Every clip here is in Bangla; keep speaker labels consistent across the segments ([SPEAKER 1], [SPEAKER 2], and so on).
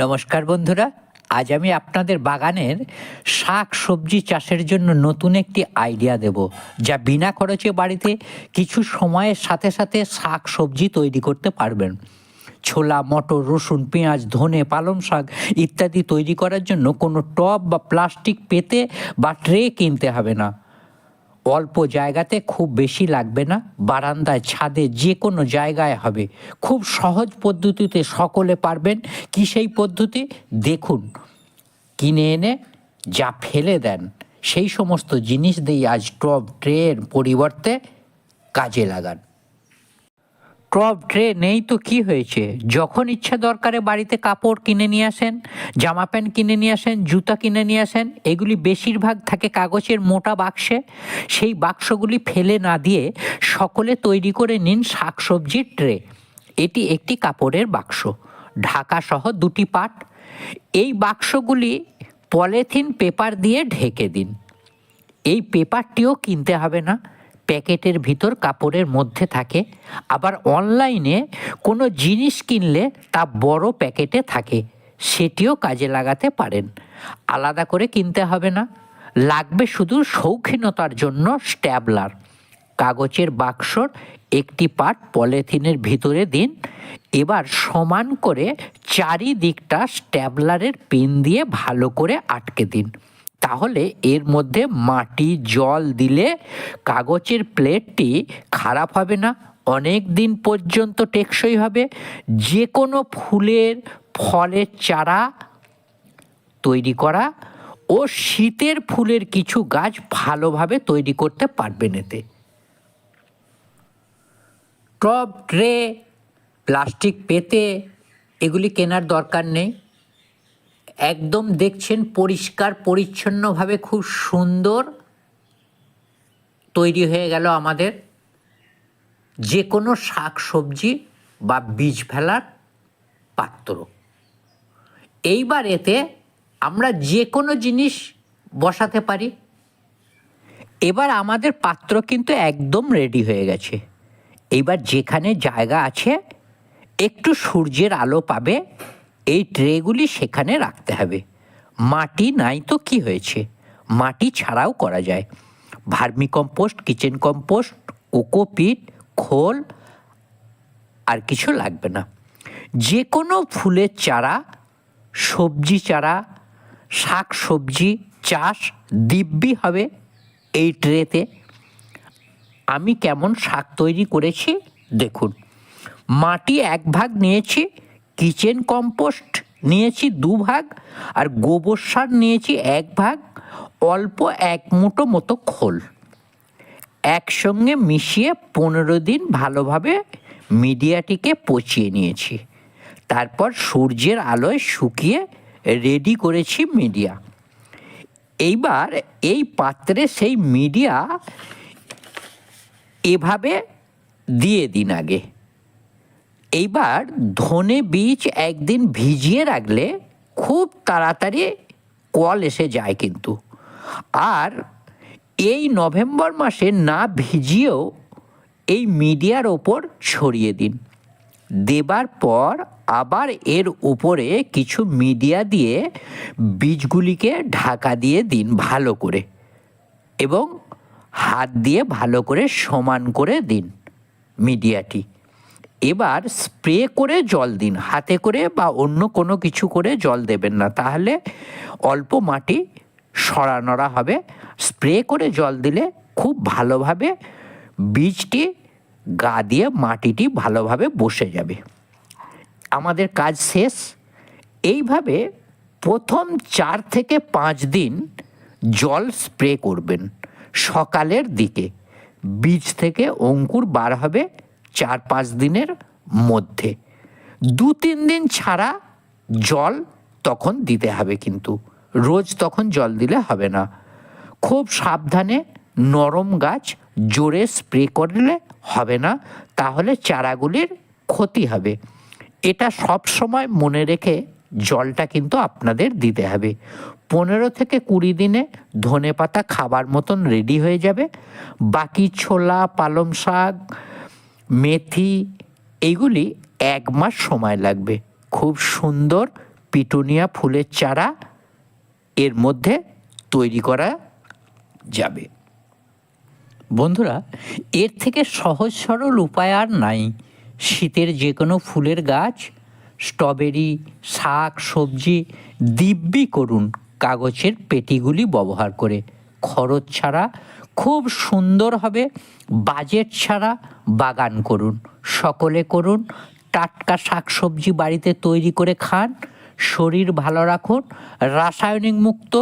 [SPEAKER 1] নমস্কার বন্ধুরা, আজ আমি আপনাদের বাগানের শাক সবজি চাষের জন্য নতুন একটি আইডিয়া দেব, যা বিনা খরচে বাড়িতে কিছু সময়ের সাথে সাথে শাক সবজি তৈরি করতে পারবেন। ছোলা, মটর, রসুন, পেঁয়াজ, ধনে, পালং শাক ইত্যাদি তৈরি করার জন্য কোনো টব বা প্লাস্টিক পেতে বা ট্রে কিনতে হবে না। অল্প জায়গাতে খুব বেশি লাগবে না, বারান্দায়, ছাদে যে কোনো জায়গায় হবে। খুব সহজ পদ্ধতিতে সকলে পারবেন কি সেই পদ্ধতি? দেখুন, কিনে এনে যা ফেলে দেন, সেই সমস্ত জিনিস দিয়ে আজ টপ ট্রেন পরিবর্তে কাজে লাগান। টপ ট্রে নেই তো কি হয়েছে? যখন ইচ্ছা দরকারে বাড়িতে কাপড় কিনে নিয়ে আসেন, জামা প্যান্ট কিনে নিয়ে আসেন, জুতা কিনে নিয়ে আসেন, এগুলি বেশিরভাগ থাকে কাগজের মোটা বাক্সে। সেই বাক্সগুলি ফেলে না দিয়ে সকলে তৈরি করে নিন শাকসবজির ট্রে। এটি একটি কাপড়ের বাক্স। ঢাকা সহ দুটি পাট। এই বাক্সগুলি পলিথিন পেপার দিয়ে ঢেকে দিন। এই পেপারটিও কিনতে হবে না। প্যাকেটের ভিতর কাপড়ের মধ্যে থাকে। আবার অনলাইনে কোনো জিনিস কিনলে তা বড় প্যাকেটে থাকে। সেটিও কাজে লাগাতে পারেন। আলাদা করে কিনতে হবে না। লাগবে শুধু শৌখিনতার জন্য স্ট্যাবলার। কাগজের বাক্সর একটি পাট পলিথিনের ভিতরে দিন। এবার সমান করে চারিদিকটা স্ট্যাবলারের পেন দিয়ে ভালো করে আটকে দিন। তাহলে এর মধ্যে মাটি, জল দিলে কাগজের প্লেটটি খারাপ হবে না, অনেক দিন পর্যন্ত টেকসই হবে। যে কোনো ফুলের, ফলের চারা তৈরি করা ও শীতের ফুলের কিছু গাছ ভালোভাবে তৈরি করতে পারবেন এতে। টব, ট্রে, প্লাস্টিক, পেতে, এগুলি কেনার দরকার নেই। একদম দেখছেন পরিষ্কার, পরিচ্ছন্নভাবে খুব সুন্দর তৈরি হয়ে গেল আমাদের যে কোনো শাক সবজি বা বীজ ফেলার পাত্র। এইবার এতে আমরা যে কোনো জিনিস বসাতে পারি। এবার আমাদের পাত্র কিন্তু একদম রেডি হয়ে গেছে। এইবার যেখানে জায়গা আছে, একটু সূর্যের আলো পাবে এই ট্রেগুলি সেখানে রাখতে হবে। মাটি নাই তো কি হয়েছে? মাটি ছাড়াও করা যায়। Vermicompost kitchen compost cocopeat খোল আর কিছু লাগবে না। যে কোনো ফুলের চারা, সবজি চারা, শাক সবজি, চাষ দিব্যি হবে এই ট্রেতে। আমি কেমন শাক তৈরি করেছি? দেখুন, মাটি এক ভাগ নিয়েছি কিচেন কম্পোস্ট নিয়েছি দু ভাগ আর গোবর সার নিয়েছি এক ভাগ অল্প এক মুঠো মতো খোল। একসঙ্গে মিশিয়ে পনেরো দিন ভালোভাবে মিডিয়াটিকে পচিয়ে নিয়েছি। তারপর সূর্যের আলোয় শুকিয়ে রেডি করেছি মিডিয়া এইবার এই পাত্রে সেই মিডিয়া এভাবে দিয়ে দিন আগে। এইবার ধনে বীজ একদিন ভিজিয়ে রাখলে খুব তাড়াতাড়ি কল এসে যায় কিন্তু। আর এই নভেম্বর মাসে না ভিজিয়েও এই মিডিয়ার ওপর ছড়িয়ে দিন। দেবার পর আবার এর উপরে কিছু মিডিয়া দিয়ে বীজগুলিকে ঢাকা দিয়ে দিন ভালো করে এবং হাত দিয়ে ভালো করে সমান করে দিন মিডিয়াটি। এবার স্প্রে করে জল দিন, হাতে করে বা অন্য কোনো কিছু করে জল দেবেন না। তাহলে অল্প মাটি সরানোরা হবে। স্প্রে করে জল দিলে খুব ভালোভাবে বীজটি গা দিয়ে মাটিটি ভালোভাবে বসে যাবে। আমাদের কাজ শেষ। এইভাবে প্রথম চার থেকে পাঁচ দিন জল স্প্রে করবেন সকালের দিকে। বীজ থেকে অঙ্কুর বার হবে। চার পাঁচ দিনের মধ্যে। দু তিন দিন ছাড়া জল তখন দিতে হবে কিন্তু। রোজ তখন জল দিলে হবে না। খুব সাবধানে নরম গাছ জোরে স্প্রে করলে হবে না, তাহলে চারাগুলির ক্ষতি হবে। এটা সব সময় মনে রেখে জলটা কিন্তু আপনাদের দিতে হবে। পনেরো থেকে কুড়ি দিনে ধনে পাতা খাবার মতন রেডি হয়ে যাবে। বাকি ছোলা, পালং শাক মেথি, এগুলি এক মাস সময় লাগবে। খুব সুন্দর পিটুনিয়া ফুলের চারা এর মধ্যে তৈরি করা যাবে। বন্ধুরা, এর থেকে সহজ সরল উপায় আর নাই। শীতের যে কোনো ফুলের গাছ, স্ট্রবেরি, শাক, সবজি দিব্যি করুন, কাগজের পেটিগুলি ব্যবহার করে। খরচ ছাড়া, খুব সুন্দর হবে বাজেট ছাড়া বাগান করুন। সকলে করুন, টাটকা শাক সবজি বাড়িতে তৈরি করে খান, শরীর ভালো রাখুন, রাসায়নিক মুক্ত,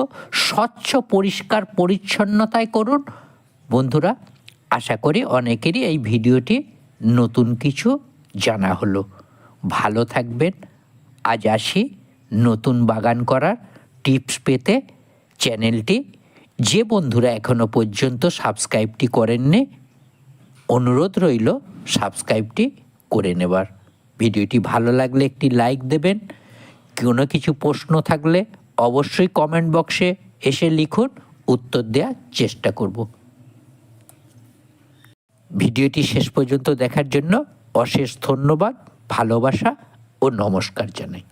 [SPEAKER 1] স্বচ্ছ, পরিষ্কার, পরিচ্ছন্নতায় করুন। বন্ধুরা, আশা করি অনেকেরই এই ভিডিওটি নতুন কিছু জানা হলো। ভালো থাকবেন। আজ আসি নতুন বাগান করার টিপস পেতে। চ্যানেলটি যে বন্ধুরা এখনও পর্যন্ত সাবস্ক্রাইবটি করেননি, অনুরোধ রইল সাবস্ক্রাইবটি করে নেবার। ভিডিওটি ভালো লাগলে একটি লাইক দেবেন। কোনো কিছু প্রশ্ন থাকলে অবশ্যই কমেন্ট বক্সে এসে লিখুন, উত্তর দেওয়ার চেষ্টা করব। ভিডিওটি শেষ পর্যন্ত দেখার জন্য অশেষ ধন্যবাদ, ভালোবাসা ও নমস্কার জানাই।